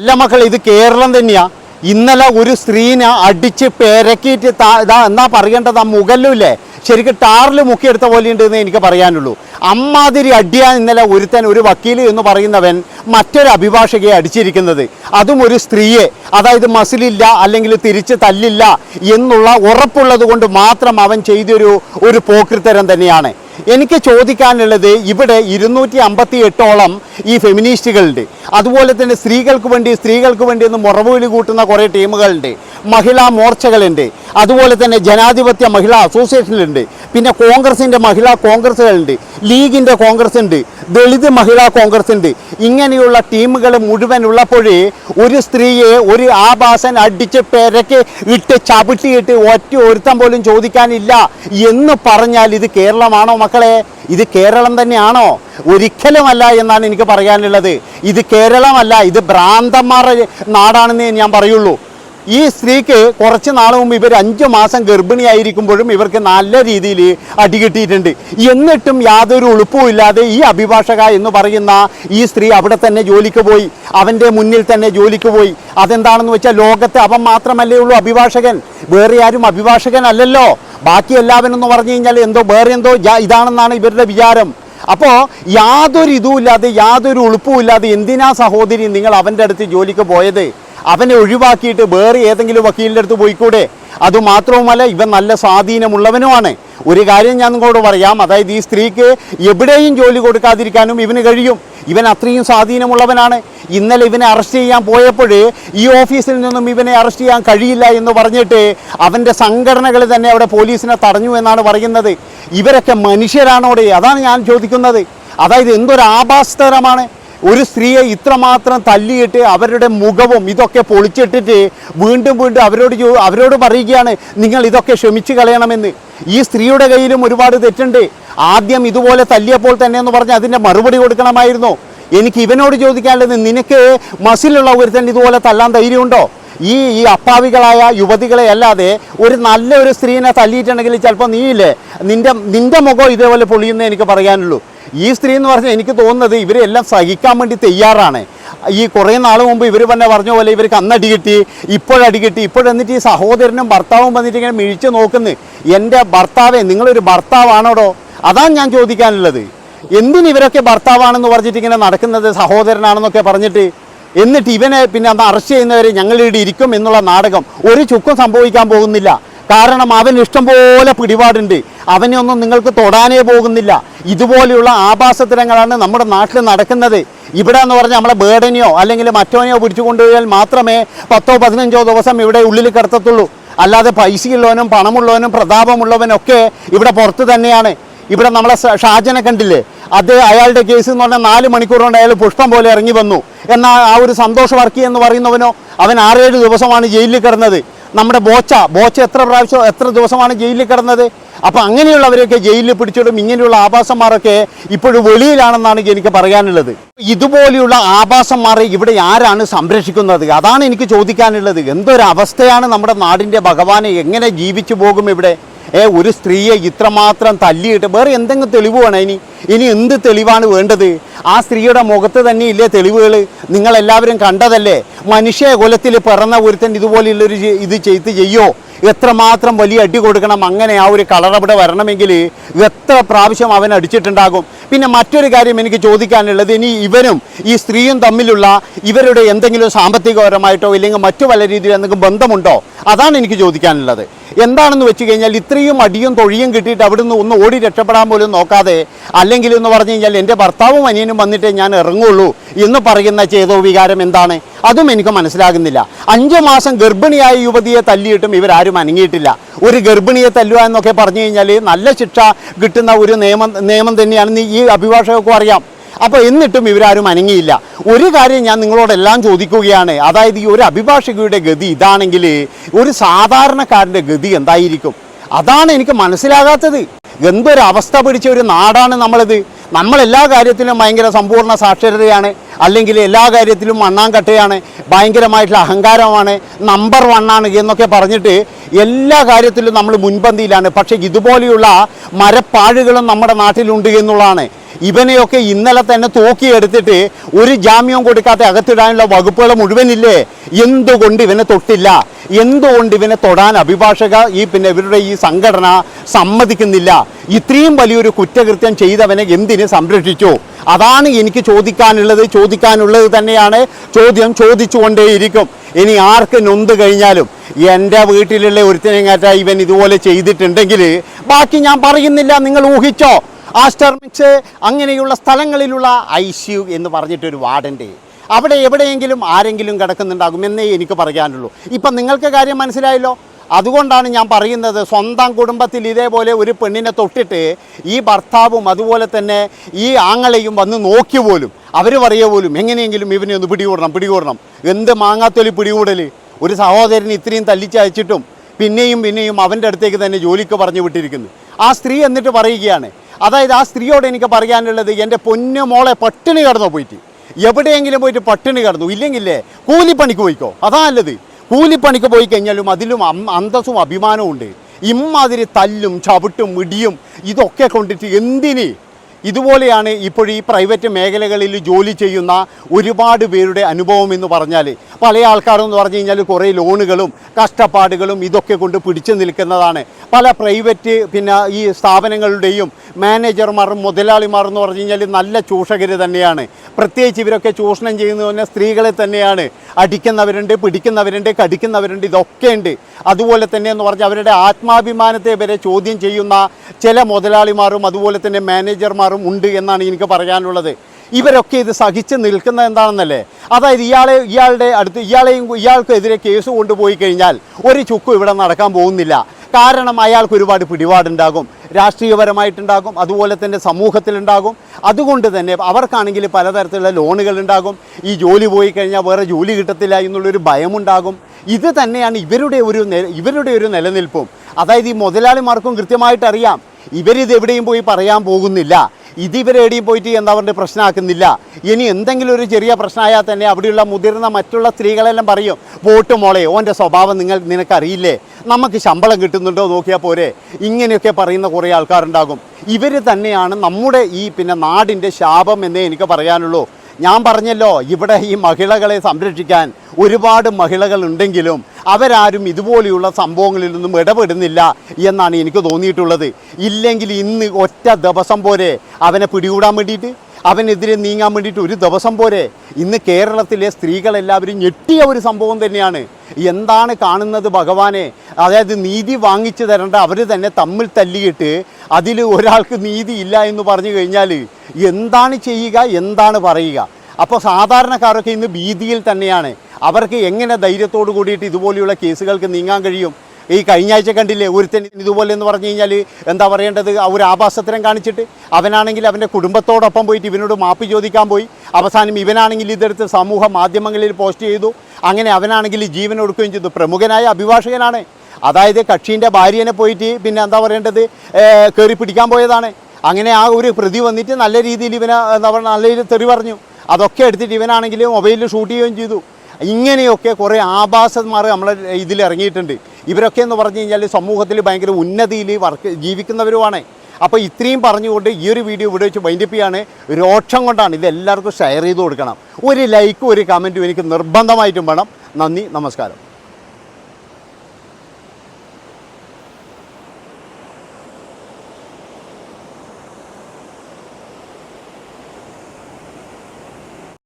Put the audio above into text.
അല്ല മക്കൾ ഇത് കേരളം തന്നെയാ. ഇന്നലെ ഒരു സ്ത്രീനെ അടിച്ച് പെരക്കിയിട്ട് എന്നാ പറയേണ്ടത്? ആ മുകളിലില്ലേ ശരിക്കും ടാറിൽ മുക്കിയെടുത്ത പോലെ ഉണ്ട് എന്ന് എനിക്ക് പറയാനുള്ളൂ. അമ്മാതിരി അടിയാൻ ഇന്നലെ ഒരുത്തൻ ഒരു വക്കീൽ എന്ന് പറയുന്നവൻ മറ്റൊരു അഭിഭാഷകയെ അടിച്ചിരിക്കുന്നത്. അതും ഒരു സ്ത്രീയെ. അതായത് മസിലില്ല അല്ലെങ്കിൽ തിരിച്ച് തല്ലില്ല എന്നുള്ള ഉറപ്പുള്ളത് കൊണ്ട് മാത്രം അവൻ ചെയ്തൊരു ഒരു പോക്രിത്തരം തന്നെയാണ്. എനിക്ക് ചോദിക്കാനുള്ളത് ഇവിടെ ഇരുന്നൂറ്റി അമ്പത്തി എട്ടോളം ഈ ഫെമിനിസ്റ്റുകളുണ്ട്. അതുപോലെ തന്നെ സ്ത്രീകൾക്ക് വേണ്ടി സ്ത്രീകൾക്ക് വേണ്ടി ഒന്ന് മുറവുവിലി കൂട്ടുന്ന കുറേ ടീമുകളുണ്ട്. മഹിളാ മോർച്ചകളുണ്ട്. അതുപോലെ തന്നെ ജനാധിപത്യ മഹിളാ അസോസിയേഷനിലുണ്ട്. പിന്നെ കോൺഗ്രസിന്റെ മഹിളാ കോൺഗ്രസ്സുകളുണ്ട് ലീഗിന്റെ കോൺഗ്രസ് ഉണ്ട് ദളിത് മഹിളാ കോൺഗ്രസ് ഉണ്ട് ഇങ്ങനെയുള്ള ടീമുകൾ മുഴുവൻ ഉള്ളപ്പോഴേ ഒരു സ്ത്രീയെ ഒരു ആഭാസൻ അടിച്ച് പെരക്ക് ഇട്ട് ചവിട്ടിയിട്ട് ഒറ്റ ഒരുത്തം പോലും ചോദിക്കാനില്ല എന്ന് പറഞ്ഞാൽ ഇത് കേരളമാണോ മക്കളെ? ഇത് കേരളം തന്നെയാണോ? ഒരിക്കലുമല്ല എന്നാണ് എനിക്ക് പറയാനുള്ളത്. ഇത് കേരളമല്ല. ഇത് ഭ്രാന്തന്മാരുടെ നാടാണെന്നേ ഞാൻ പറയുള്ളൂ. ഈ സ്ത്രീക്ക് കുറച്ച് നാൾ മുമ്പ് ഇവർ അഞ്ച് മാസം ഗർഭിണിയായിരിക്കുമ്പോഴും ഇവർക്ക് നല്ല രീതിയിൽ അടി കിട്ടിയിട്ടുണ്ട്. എന്നിട്ടും യാതൊരു ഉളുപ്പവും ഇല്ലാതെ ഈ അഭിഭാഷക എന്ന് പറയുന്ന ഈ സ്ത്രീ അവിടെ തന്നെ ജോലിക്ക് പോയി. അവന്റെ മുന്നിൽ തന്നെ ജോലിക്ക് പോയി. അതെന്താണെന്ന് വെച്ചാൽ ലോകത്തെ അവൻ മാത്രമല്ലേ ഉള്ളൂ അഭിഭാഷകൻ. വേറെ ആരും അഭിഭാഷകനല്ലല്ലോ ബാക്കി എല്ലാവരും എന്ന് പറഞ്ഞു കഴിഞ്ഞാൽ എന്തോ വേറെ എന്തോ ഇതാണെന്നാണ് ഇവരുടെ വിചാരം. അപ്പോൾ യാതൊരു ഇതുമില്ലാതെ യാതൊരു ഉളുപ്പുമില്ലാതെ എന്തിനാ സഹോദരി നിങ്ങൾ അവന്റെ അടുത്ത് ജോലിക്ക് പോയത്? അവനെ ഒഴിവാക്കിയിട്ട് വേറെ ഏതെങ്കിലും വക്കീലിന്റെ അടുത്ത് പോയിക്കൂടെ? അതുമാത്രവുമല്ല ഇവൻ നല്ല സ്വാധീനമുള്ളവനുമാണ്. ഒരു കാര്യം ഞാൻ നിങ്ങളോട് പറയാം. അതായത് ഈ സ്ത്രീക്ക് എവിടെയും ജോലി കൊടുക്കാതിരിക്കാനും ഇവന് കഴിയും. ഇവൻ അത്രയും സ്വാധീനമുള്ളവനാണ്. ഇന്നലെ ഇവനെ അറസ്റ്റ് ചെയ്യാൻ പോയപ്പോൾ ഈ ഓഫീസിൽ നിന്നും ഇവനെ അറസ്റ്റ് ചെയ്യാൻ കഴിയില്ല എന്ന് പറഞ്ഞിട്ട് അവന്റെ സംഘടനകൾ തന്നെ അവിടെ പോലീസിനെ തടഞ്ഞു എന്നാണ് പറയുന്നത്. ഇവരൊക്കെ മനുഷ്യരാണോടെ? അതാണ് ഞാൻ ചോദിക്കുന്നത്. അതായത് എന്തൊരു ആഭാസതരമാണ്. ഒരു സ്ത്രീയെ ഇത്രമാത്രം തല്ലിയിട്ട് അവരുടെ മുഖവും ഇതൊക്കെ പൊളിച്ചിട്ടിട്ട് വീണ്ടും വീണ്ടും അവരോട് അവരോട് പറയുകയാണ് നിങ്ങൾ ഇതൊക്കെ ക്ഷമിച്ചു കളയണമെന്ന്. ഈ സ്ത്രീയുടെ കയ്യിലും ഒരുപാട് തെറ്റുണ്ട്. ആദ്യം ഇതുപോലെ തല്ലിയപ്പോൾ തന്നെ എന്ന് പറഞ്ഞ് അതിന്റെ മറുപടി കൊടുക്കണമായിരുന്നു. എനിക്ക് ഇവനോട് ചോദിക്കാനുള്ളത് നിനക്ക് മസിലുള്ള ഒരുത്തൻ ഇതുപോലെ തല്ലാൻ ധൈര്യമുണ്ടോ? ഈ ഈ അപ്പാവികളായ യുവതികളെ അല്ലാതെ ഒരു നല്ല ഒരു സ്ത്രീനെ തല്ലിയിട്ടുണ്ടെങ്കിൽ ചിലപ്പോൾ നീയില്ലേ? നിന്റെ നിന്റെ മുഖം ഇതേപോലെ പൊളിയുന്നേ എനിക്ക് പറയാനുള്ളൂ. ഈ സ്ത്രീ എന്ന് പറഞ്ഞാൽ എനിക്ക് തോന്നുന്നത് ഇവരെല്ലാം സഹിക്കാൻ വേണ്ടി തയ്യാറാണ്. ഈ കുറേ നാൾ മുമ്പ് ഇവർ തന്നെ പറഞ്ഞ പോലെ ഇവർക്ക് അന്ന് അടി കിട്ടി ഇപ്പോഴടി കിട്ടി ഇപ്പോഴെന്നിട്ട് ഈ സഹോദരനും ഭർത്താവും വന്നിട്ട് ഇങ്ങനെ മിഴിച്ച് നോക്കുന്നു. എന്റെ ഭർത്താവേ നിങ്ങളൊരു ഭർത്താവാണോടോ? അതാണ് ഞാൻ ചോദിക്കാനുള്ളത്. എന്തിനിവരൊക്കെ ഭർത്താവാണെന്ന് പറഞ്ഞിട്ട് ഇങ്ങനെ നടക്കുന്നത് സഹോദരനാണെന്നൊക്കെ പറഞ്ഞിട്ട്? എന്നിട്ട് ഇവനെ പിന്നെ അന്ന് അറസ്റ്റ് ചെയ്യുന്നവരെ ഞങ്ങളിവിടെ ഇരിക്കും എന്നുള്ള നാടകം. ഒരു ചുക്കും സംഭവിക്കാൻ പോകുന്നില്ല. കാരണം അവൻ ഇഷ്ടംപോലെ പിടിപാടുണ്ട്. അവനെ ഒന്നും നിങ്ങൾക്ക് തൊടാനേ പോകുന്നില്ല. ഇതുപോലെയുള്ള ആഭാസത്തരങ്ങളാണ് നമ്മുടെ നാട്ടിൽ നടക്കുന്നത്. ഇവിടെ എന്ന് പറഞ്ഞാൽ നമ്മളെ ബേഡനെയോ അല്ലെങ്കിൽ മറ്റോനെയോ പിടിച്ചു കൊണ്ടുപോയാൽ മാത്രമേ പത്തോ പതിനഞ്ചോ ദിവസം ഇവിടെ ഉള്ളിൽ കിടത്തത്തുള്ളൂ. അല്ലാതെ പൈസയുള്ളവനും പണമുള്ളവനും പ്രതാപമുള്ളവനൊക്കെ ഇവിടെ പുറത്ത് തന്നെയാണ്. ഇവിടെ നമ്മളെ ഷാജനെ കണ്ടില്ലേ? അത് അയാളുടെ കേസ് എന്ന് പറഞ്ഞാൽ നാല് മണിക്കൂർ കൊണ്ട് അയാൾ പുഷ്പം പോലെ ഇറങ്ങി വന്നു. എന്നാൽ ആ ഒരു സന്തോഷ് വർക്കി എന്ന് പറയുന്നവനോ അവൻ ആറേഴ് ദിവസമാണ് ജയിലിൽ കിടന്നത്. നമ്മുടെ ബോച്ച ബോച്ച എത്ര പ്രാവശ്യം എത്ര ദിവസമാണ് ജയിലിൽ കിടന്നത്? അപ്പം അങ്ങനെയുള്ളവരെയൊക്കെ ജയിലിൽ പിടിച്ചിടും ഇങ്ങനെയുള്ള ആഭാസന്മാരൊക്കെ ഇപ്പോഴും വെളിയിലാണെന്നാണ് എനിക്ക് പറയാനുള്ളത്. ഇതുപോലെയുള്ള ആഭാസന്മാരെ ഇവിടെ ആരാണ് സംരക്ഷിക്കുന്നത്? അതാണ് എനിക്ക് ചോദിക്കാനുള്ളത്. എന്തൊരവസ്ഥയാണ് നമ്മുടെ നാടിന്റെ ഭഗവാനെ? എങ്ങനെ ജീവിച്ചു പോകും ഇവിടെ? ഏ ഒരു സ്ത്രീയെ ഇത്രമാത്രം തല്ലിയിട്ട് വേറെ എന്തെങ്കിലും തെളിവ് വേണം ഇനി? ഇനി എന്ത് തെളിവാണ് വേണ്ടത്? ആ സ്ത്രീയുടെ മുഖത്ത് തന്നെ ഇല്ലേ തെളിവുകൾ നിങ്ങളെല്ലാവരും കണ്ടതല്ലേ? മനുഷ്യ കുലത്തിൽ പിറന്ന ഒരുത്തൻ ഇതുപോലെയുള്ളൊരു ഇത് ചെയ്ത് ചെയ്യോ? എത്രമാത്രം വലിയ അടി കൊടുക്കണം അങ്ങനെ ആ ഒരു കളറവിടെ വരണമെങ്കിൽ എത്ര പ്രാവശ്യം അവൻ അടിച്ചിട്ടുണ്ടാകും? പിന്നെ മറ്റൊരു കാര്യം എനിക്ക് ചോദിക്കാനുള്ളത് ഇനി ഇവനും ഈ സ്ത്രീയും തമ്മിലുള്ള ഇവരുടെ എന്തെങ്കിലും സാമ്പത്തികപരമായിട്ടോ ഇല്ലെങ്കിൽ മറ്റു പല രീതിയിൽ എന്തെങ്കിലും ബന്ധമുണ്ടോ? അതാണ് എനിക്ക് ചോദിക്കാനുള്ളത്. എന്താണെന്ന് വെച്ച് കഴിഞ്ഞാൽ ഇത്രയും അടിയും തൊഴിയും കിട്ടിയിട്ട് അവിടുന്ന് ഒന്ന് ഓടി രക്ഷപ്പെടാൻ പോലും നോക്കാതെ അല്ലെങ്കിൽ എന്ന് പറഞ്ഞു കഴിഞ്ഞാൽ എന്റെ ഭർത്താവും അനിയനും വന്നിട്ടേ ഞാൻ ഇറങ്ങുള്ളൂ എന്ന് പറയുന്ന ചേതോ വികാരം എന്താണ്? അതും എനിക്ക് മനസ്സിലാകുന്നില്ല. അഞ്ച് മാസം ഗർഭിണിയായ യുവതിയെ തല്ലിയിട്ടും ഇവരാരും അനങ്ങിയിട്ടില്ല. ഒരു ഗർഭിണിയെ തല്ലുക എന്നൊക്കെ പറഞ്ഞു കഴിഞ്ഞാൽ നല്ല ശിക്ഷ കിട്ടുന്ന ഒരു നിയമം നിയമം തന്നെയാണ്. ഈ അഭിഭാഷകർക്കും അറിയാം. അപ്പോൾ എന്നിട്ടും ഇവരാരും അനങ്ങിയില്ല. ഒരു കാര്യം ഞാൻ നിങ്ങളോടെല്ലാം ചോദിക്കുകയാണ്. അതായത് ഈ ഒരു അഭിഭാഷകയുടെ ഗതി ഇതാണെങ്കിൽ ഒരു സാധാരണക്കാരന്റെ ഗതി എന്തായിരിക്കും? അതാണ് എനിക്ക് മനസ്സിലാകാത്തത്. എന്തൊരു അവസ്ഥ പിടിച്ച ഒരു നാടാണ് നമ്മളിത്? നമ്മളെല്ലാ കാര്യത്തിലും ഭയങ്കര സമ്പൂർണ സാക്ഷരതയാണ്. അല്ലെങ്കിൽ എല്ലാ കാര്യത്തിലും മണ്ണാങ്കട്ടയാണ്. ഭയങ്കരമായിട്ടുള്ള അഹങ്കാരമാണ്. നമ്പർ വണ്ണാണ് എന്നൊക്കെ പറഞ്ഞിട്ട് എല്ലാ കാര്യത്തിലും നമ്മൾ മുൻപന്തിയിലാണ്. പക്ഷേ ഇതുപോലെയുള്ള മരപ്പാഴുകളും നമ്മുടെ നാട്ടിലുണ്ട് എന്നുള്ളതാണ്. ഇവനെയൊക്കെ ഇന്നലെ തന്നെ തൂക്കിയെടുത്തിട്ട് ഒരു ജാമ്യവും കൊടുക്കാതെ അകത്തിടാനുള്ള വകുപ്പുകൾ മുഴുവനില്ലേ? എന്തുകൊണ്ട് ഇവനെ തൊട്ടില്ല? എന്തുകൊണ്ട് ഇവനെ തൊടാൻ അഭിഭാഷക ഈ പിന്നെ ഇവരുടെ ഈ സംഘടന സമ്മതിക്കുന്നില്ല? ഇത്രയും വലിയൊരു കുറ്റകൃത്യം ചെയ്തവനെ എന്തിന് സംരക്ഷിച്ചു? അതാണ് എനിക്ക് ചോദിക്കാനുള്ളത്. ചോദിക്കാനുള്ളത് തന്നെയാണ് ചോദ്യം ചോദിച്ചുകൊണ്ടേയിരിക്കും. ഇനി ആർക്ക് നൊന്ത് കഴിഞ്ഞാലും? എന്റെ വീട്ടിലുള്ള ഒരുത്തിനെങ്ങാറ്റ ഇവൻ ഇതുപോലെ ചെയ്തിട്ടുണ്ടെങ്കിൽ ബാക്കി ഞാൻ പറയുന്നില്ല. നിങ്ങൾ ഊഹിച്ചോ? ആസ്റ്റർമിക്സ് അങ്ങനെയുള്ള സ്ഥലങ്ങളിലുള്ള ഐ സി എന്ന് പറഞ്ഞിട്ടൊരു വാർഡന്റെ. അവിടെ എവിടെയെങ്കിലും ആരെങ്കിലും കിടക്കുന്നുണ്ടാകും എന്നേ എനിക്ക് പറയാനുള്ളൂ. ഇപ്പം നിങ്ങൾക്ക് കാര്യം മനസ്സിലായല്ലോ? അതുകൊണ്ടാണ് ഞാൻ പറയുന്നത് സ്വന്തം കുടുംബത്തിൽ ഇതേപോലെ ഒരു പെണ്ണിനെ തൊട്ടിട്ട് ഈ ഭർത്താവും അതുപോലെ തന്നെ ഈ ആങ്ങളെയും വന്ന് നോക്കി പോലും അവർ പറയുക പോലും എങ്ങനെയെങ്കിലും ഇവനെ ഒന്ന് പിടികൂടണം പിടികൂടണം. എന്ത് മാങ്ങാത്തൊലി പിടികൂടൽ ഒരു സഹോദരൻ ഇത്രയും തല്ലിച്ചയച്ചിട്ടും പിന്നെയും പിന്നെയും അവന്റെ അടുത്തേക്ക് തന്നെ ജോലിക്ക് പറഞ്ഞു വിട്ടിരിക്കുന്നു. ആ സ്ത്രീ എന്നിട്ട് പറയുകയാണ് അതായത് ആ സ്ത്രീയോട് എനിക്ക് പറയാനുള്ളത് എന്റെ പൊന്നു മോളെ പട്ടിണി കടന്നു പോയിട്ട്. എവിടെയെങ്കിലും പോയിട്ട് പട്ടിണി കടന്നു. ഇല്ലെങ്കിലേ കൂലിപ്പണിക്ക് പോയിക്കോ. അതാ നല്ലത്. കൂലിപ്പണിക്ക് പോയി കഴിഞ്ഞാലും അതിലും അന്തസ്സും അഭിമാനവും ഉണ്ട്. ഇമ്മാതിരി തല്ലും ചവിട്ടും മിടിയും ഇതൊക്കെ കൊണ്ടിട്ട് എന്തിന്? ഇതുപോലെയാണ് ഇപ്പോൾ ഈ പ്രൈവറ്റ് മേഖലകളിൽ ജോലി ചെയ്യുന്ന ഒരുപാട് പേരുടെ അനുഭവം എന്ന് പറഞ്ഞാൽ പല ആൾക്കാരെന്ന് പറഞ്ഞു കഴിഞ്ഞാൽ കുറേ ലോണുകളും കഷ്ടപ്പാടുകളും ഇതൊക്കെ കൊണ്ട് പിടിച്ചു നിൽക്കുന്നതാണ്. പല പ്രൈവറ്റ് പിന്നെ ഈ സ്ഥാപനങ്ങളുടെയും മാനേജർമാരും മുതലാളിമാർ എന്ന് പറഞ്ഞു കഴിഞ്ഞാൽ നല്ല ചൂഷകർ തന്നെയാണ്. പ്രത്യേകിച്ച് ഇവരൊക്കെ ചൂഷണം ചെയ്യുന്നത് സ്ത്രീകളെ തന്നെയാണ്. അടിക്കുന്നവരുണ്ട് പിടിക്കുന്നവരുണ്ട് കടിക്കുന്നവരുണ്ട് ഇതൊക്കെ ഉണ്ട്. അതുപോലെ തന്നെ എന്ന് പറഞ്ഞാൽ അവരുടെ ആത്മാഭിമാനത്തെ വരെ ചോദ്യം ചെയ്യുന്ന ചില മുതലാളിമാരും അതുപോലെ തന്നെ മാനേജർമാരും ഉണ്ട് എന്നാണ് എനിക്ക് പറയാനുള്ളത്. ഇവരൊക്കെ ഇത് സഹിച്ച് നിൽക്കുന്ന എന്താണെന്നല്ലേ? അതായത് ഇയാളെ ഇയാളുടെ അടുത്ത് ഇയാളെയും ഇയാൾക്കെതിരെ കേസ് കൊണ്ടുപോയി കഴിഞ്ഞാൽ ഒരു ചുക്കും ഇവിടെ നടക്കാൻ പോകുന്നില്ല. കാരണം അയാൾക്ക് ഒരുപാട് പിടിപാടുണ്ടാകും രാഷ്ട്രീയപരമായിട്ടുണ്ടാകും അതുപോലെ തന്നെ സമൂഹത്തിലുണ്ടാകും. അതുകൊണ്ട് തന്നെ അവർക്കാണെങ്കിൽ പലതരത്തിലുള്ള ലോണുകൾ ഉണ്ടാകും ഈ ജോലി പോയി കഴിഞ്ഞാൽ വേറെ ജോലി കിട്ടത്തില്ല എന്നുള്ളൊരു ഭയമുണ്ടാകും. ഇത് തന്നെയാണ് ഇവരുടെ ഒരു ഇവരുടെ ഒരു നിലനിൽപ്പും. അതായത് ഈ മുതലാളിമാർക്കും കൃത്യമായിട്ട് അറിയാം ഇവരിത് എവിടെയും പോയി പറയാൻ പോകുന്നില്ല. ഇത് എടിയും പോയിട്ട് എന്താ പറയുക പ്രശ്നമാക്കുന്നില്ല. ഇനി എന്തെങ്കിലും ഒരു ചെറിയ പ്രശ്നമായാൽ തന്നെ അവിടെയുള്ള മുതിർന്ന മറ്റുള്ള സ്ത്രീകളെല്ലാം പറയും വോട്ട് മോളെ ഓന്റെ സ്വഭാവം നിങ്ങൾ നിനക്കറിയില്ലേ? നമുക്ക് ശമ്പളം കിട്ടുന്നുണ്ടോ? നോക്കിയാൽ പോരെ. ഇങ്ങനെയൊക്കെ പറയുന്ന കുറേ ആൾക്കാരുണ്ടാകും. ഇവർ തന്നെയാണ് നമ്മുടെ ഈ പിന്നെ നാടിന്റെ ശാപം എന്നേ എനിക്ക് പറയാനുള്ളൂ. ഞാൻ പറഞ്ഞല്ലോ ഇവിടെ ഈ മഹിളകളെ സംരക്ഷിക്കാൻ ഒരുപാട് മഹിളകൾ ഉണ്ടെങ്കിലും അവരാരും ഇതുപോലെയുള്ള സംഭവങ്ങളിൽ നിന്നും ഇടപെടുന്നില്ല എന്നാണ് എനിക്ക് തോന്നിയിട്ടുള്ളത്. ഇല്ലെങ്കിൽ ഇന്ന് ഒറ്റ ദിവസം പോലെ അവനെ പിടികൂടാൻ വേണ്ടിയിട്ട്? അവനെതിരെ നീങ്ങാൻ വേണ്ടിയിട്ട് ഒരു ദിവസം പോരെ. ഇന്ന് കേരളത്തിലെ സ്ത്രീകളെല്ലാവരും ഞെട്ടിയ ഒരു സംഭവം തന്നെയാണ്. എന്താണ് കാണുന്നത് ഭഗവാനെ? അതായത് നീതി വാങ്ങിച്ചു തരേണ്ട അവർ തന്നെ തമ്മിൽ തല്ലിയിട്ട് അതിൽ ഒരാൾക്ക് നീതി ഇല്ല എന്ന് പറഞ്ഞു കഴിഞ്ഞാൽ എന്താണ് ചെയ്യുക എന്താണ് പറയുക? അപ്പോൾ സാധാരണക്കാരൊക്കെ ഇന്ന് ഭീതിയിൽ തന്നെയാണ്. അവർക്ക് എങ്ങനെ ധൈര്യത്തോടു കൂടിയിട്ട് ഇതുപോലെയുള്ള കേസുകൾക്ക് നീങ്ങാൻ കഴിയും? ഈ കഴിഞ്ഞ ആഴ്ച കണ്ടില്ലേ ഒരുത്തൻ ഇതുപോലെ എന്ന് പറഞ്ഞു കഴിഞ്ഞാൽ എന്താ പറയേണ്ടത്? ഒരു ആഭാസത്തരം കാണിച്ചിട്ട് അവനാണെങ്കിൽ അവന്റെ കുടുംബത്തോടൊപ്പം പോയിട്ട് ഇവനോട് മാപ്പ് ചോദിക്കാൻ പോയി. അവസാനം ഇവനാണെങ്കിൽ ഇതെടുത്ത് സമൂഹ മാധ്യമങ്ങളിൽ പോസ്റ്റ് ചെയ്തു. അങ്ങനെ അവനാണെങ്കിൽ ജീവൻ ഒടുക്കുകയും ചെയ്തു. പ്രമുഖനായ അഭിഭാഷകനാണ്. അതായത് കക്ഷീന്റെ ഭാര്യനെ പോയിട്ട് പിന്നെ എന്താ പറയേണ്ടത്? കയറി പിടിക്കാൻ പോയതാണ്. അങ്ങനെ ആ ഒരു പ്രതി വന്നിട്ട് നല്ല രീതിയിൽ ഇവനെ എന്താ പറയുക നല്ല രീതിയിൽ തെറി പറഞ്ഞു. അതൊക്കെ എടുത്തിട്ട് ഇവനാണെങ്കിൽ മൊബൈലിൽ ഷൂട്ട് ചെയ്യുകയും ചെയ്തു. ഇങ്ങനെയൊക്കെ കുറേ ആഭാസന്മാർ നമ്മളെ ഇതിൽ ഇറങ്ങിയിട്ടുണ്ട്. ഇവരൊക്കെ എന്ന് പറഞ്ഞു കഴിഞ്ഞാൽ സമൂഹത്തിൽ ഭയങ്കര ഉന്നതിയിൽ വർക്ക് ജീവിക്കുന്നവരുമാണ്. അപ്പോൾ ഇത്രയും പറഞ്ഞുകൊണ്ട് ഈ ഒരു വീഡിയോ ഇവിടെ വെച്ച് വൈൻഡപ്പ് ചെയ്യാണ്. രോക്ഷം കൊണ്ടാണ് ഇത് എല്ലാവർക്കും ഷെയർ ചെയ്ത് കൊടുക്കണം. ഒരു ലൈക്കും ഒരു കമന്റും എനിക്ക് നിർബന്ധമായിട്ടും വേണം. നന്ദി നമസ്കാരം.